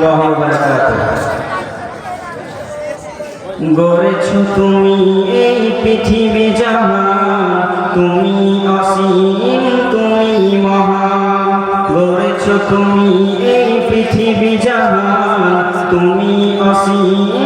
ওয়া গড়েছ তুমি এই পৃথিবী জাহান তুমি অসীম, তুমি মহা গড়েছ তুমি এই পৃথিবী জাহান তুমি অসীম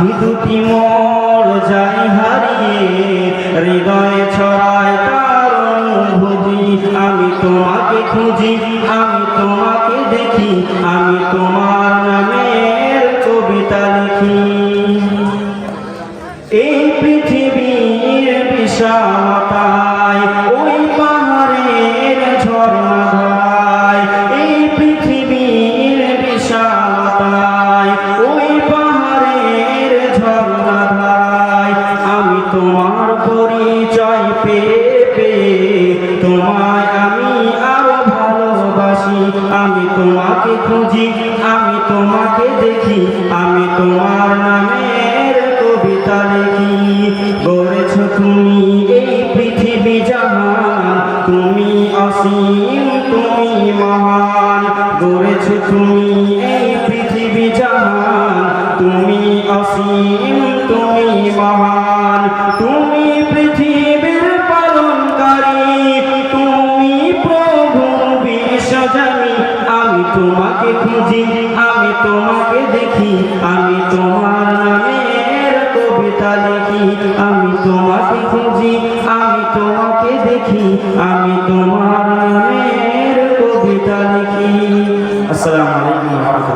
আখি দুটি মোর যাই হারিয়ে হৃদয়ে ছড়ায় তার অনুভূতি। আমি তোমাকে খুঁজি, আমি তোমাকে দেখি, আমি তোমার নামের কবিতা লিখি। এই পৃথিবীর বিশালতায় তোমার পরিচয় পেয়ে তোমায় আমি আরও ভালোবাসি। আমি তোমাকে খুঁজি, আমি তোমাকে দেখি। আমি তোমার নামের কবিতা লিখি। গড়েছ তুমি এই পৃথিবী জাহান, তুমি অসীম, তুমি মহান। গড়েছ তুমি এই পৃথিবী জাহান, তুমি অসীম, তুমি মহান। নবীজি আমি তোমাকে দেখি, আমি তোমার নামের কবিতা লিখি, আমি তোমাকে খুঁজি, আমি তোমাকে দেখি, আমি তোমার নামের কবিতা লিখি। আসসালামু আলাইকুম